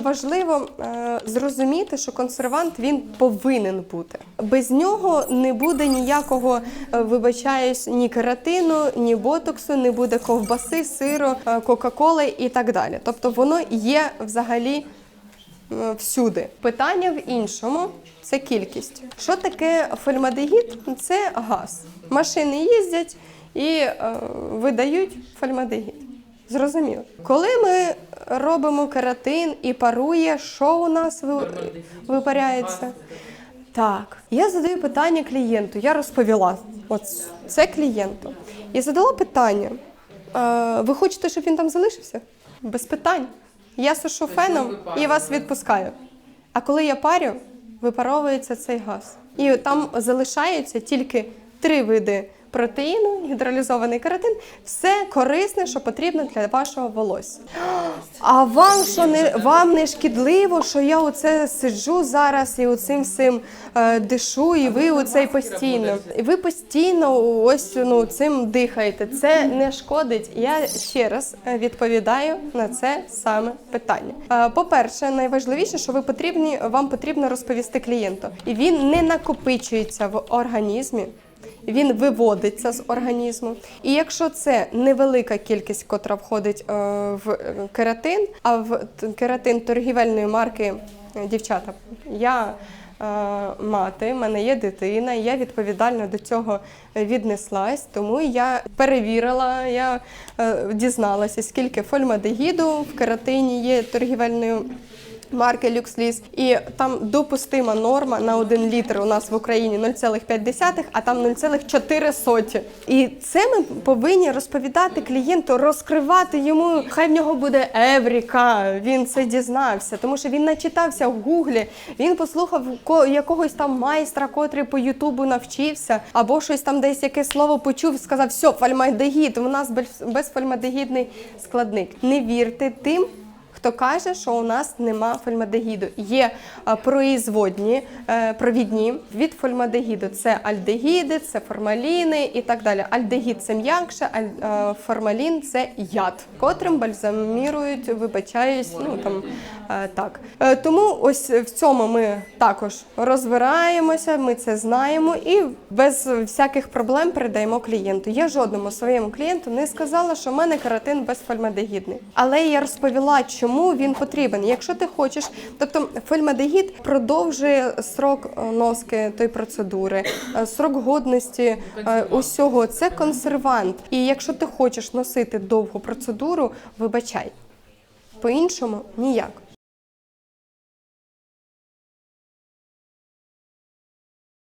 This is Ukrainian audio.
Важливо е, зрозуміти, що консервант він повинен бути. Без нього не буде ніякого, е, вибачаюсь, ні кератину, ні ботоксу, не буде ковбаси, сиру, е, кока-коли і так далі. Тобто воно є взагалі е, всюди. Питання в іншому це кількість. Що таке фольмадегід? Це газ. Машини їздять і е, видають фольмадегід. Зрозуміло. Коли ми робимо кератин і парує, що у нас ви- випаряється? Так, я задаю питання клієнту. Я розповіла. От це клієнту. І задала питання: е, ви хочете, щоб він там залишився? Без питань. Я сушу феном і вас відпускаю. А коли я парю, випаровується цей газ. І там залишаються тільки три види протеїну, гідролізований кератин, все корисне, що потрібно для вашого волосся. А вам що не вам не шкідливо, що я оце сиджу зараз і оцим всім е, дишу, і ви оцей постійно. І ви постійно ось ну цим дихаєте. Це не шкодить. Я ще раз е, відповідаю на це саме питання. Е, По-перше, найважливіше, що ви потрібні, вам потрібно розповісти клієнту, і він не накопичується в організмі він виводиться з організму. І якщо це невелика кількість, котра входить е, в е, кератин, а в кератин торгівельної марки е, дівчата, я мати, в мене є дитина, і я відповідально до цього віднеслась, тому я перевірила, я дізналася, скільки фольмадегіду в кератині є торгівельною марки LuxLease, і там допустима норма на 1 літр у нас в Україні 0,5, а там 0,4. І це ми повинні розповідати клієнту, розкривати йому. Хай в нього буде евріка. Він це дізнався, тому що він начитався в гуглі. Він послухав ко- якогось там майстра, котрий по Ютубу навчився, або щось там десь яке слово почув, сказав, все, фальмадегід, у нас без- безфальмадегідний складник. Не вірте тим, хто каже, що у нас нема фольмадегіду. Є производні, е, провідні від фольмадегіду. Це альдегіди, це формаліни і так далі. Альдегід це м'якше, аль, е, формалін це яд, котрим бальзамірують, вибачаюсь, ну там е, так. Е, Тому ось в цьому ми також розбираємося, ми це знаємо і без всяких проблем передаємо клієнту. Я жодному своєму клієнту не сказала, що в мене каротин безфольмадегідний. Але я розповіла, чому він потрібен. Якщо ти хочеш, тобто фольмадегід продовжує срок е, носки тої процедури, е, срок годності е, усього. Це консервант. І якщо ти хочеш носити довгу процедуру, вибачай. По-іншому ніяк.